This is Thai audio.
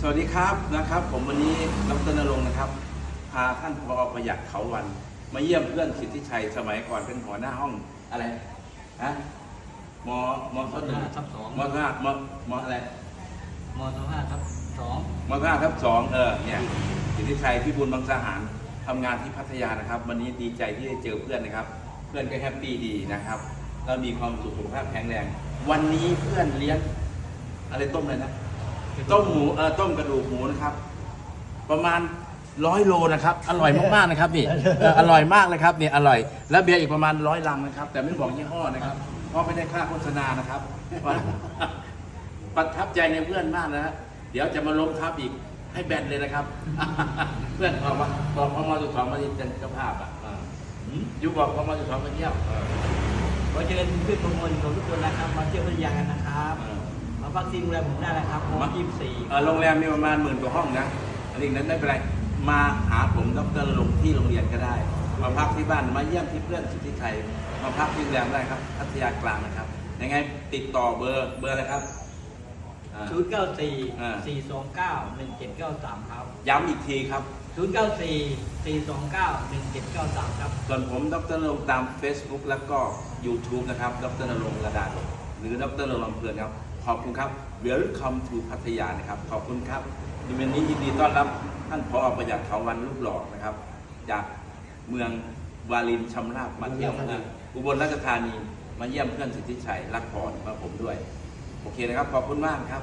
สวัสดีครับนะครับ ผมวันนี้ดรนรงค์นะครับ พาท่านพอประหยัดเขาวัน มาเยี่ยมเพื่อนสิทธิชัยสมัยก่อนเป็นหัวหน้าห้องอะไรฮะมมทหนึ่งทับสองมห้ามมอะไรมสห้าทับสองมห้าทับสองเออเนี่ยสิทธิชัยพี่บุญบางสหารทำงานที่พัทยานะครับ วันนี้ดีใจที่ได้เจอเพื่อนนะครับ เพื่อนก็แฮปปี้ดีนะครับแล้วมีความสุขสุขภาพแข็งแรง วันนี้เพื่อนเลี้ยงอะไรต้มเลยนะ ต้มหมูเออต้มกระดูกหมูนะครับ ประมาณร้อยโลนะครับ อร่อยมากๆนะครับนี่เอออร่อยมากเลยครับเนี่ยอร่อย แล้วเบียร์อีกประมาณร้อยลังนะครับ แต่ไม่บอกยี่ห้อนะครับ เพราะไม่ได้ค่าโฆษณานะครับ ประทับใจในเพื่อนมากนะฮะเดี๋ยวจะมาล้มทับอีกให้แบนเลยนะครับ เพื่อนบอกว่าบอกพอมาสุดสองมาดีเป็นเจ้าภาพอะอ่าอยู่บอกพอมาสุดสองมาเที่ยวเออขอเชิญเพื่อนประมวลของทุกคนนะครับ มาเที่ยวพัทยากันนะครับ เออ มาพักที่โรงแรมผมได้นะครับมอยี่สิบสี่เอ่อโรงแรมมีประมาณหมื่นกว่าห้องนะ อันนี้นั้นไม่เป็นไร มาหาผมดรลงที่โรงเรียนก็ได้ มาพักที่บ้าน มาเยี่ยมที่เพื่อนสิทธิชัยมาพักที่โรงแรมได้ครับ พัทยากลางนะครับ ยังไงติดต่อเบอร์เบอร์อะไรครับอ่า ศูนย์เก้าสี่อ่า สี่สองเก้าหนึ่งเจ็ดเก้าสามครับย้ำอีกทีครับ ศูนย์เก้าสี่สี่สองเก้าหนึ่งเจ็ดเก้าสามครับ ส่วนผมดรนรงค์ตาม Facebook แล้วก็ YouTube นะครับ ดรนรงค์ระดาดลหรือดรนรงค์ลำเพลินครับ ขอบคุณครับ Welcome to พัทยานะครับ ขอบคุณครับในวันนี้ยินดีต้อนรับท่านพอประหยัดเขาวันลูกหล่อนะครับ จากเมืองวาลินชำราบมาเที่ยวนะอุบลราชธานีมาเยี่ยมเพื่อนสิทธิชัยรักพรมาผมด้วย โอเคนะครับ ขอบคุณมากครับ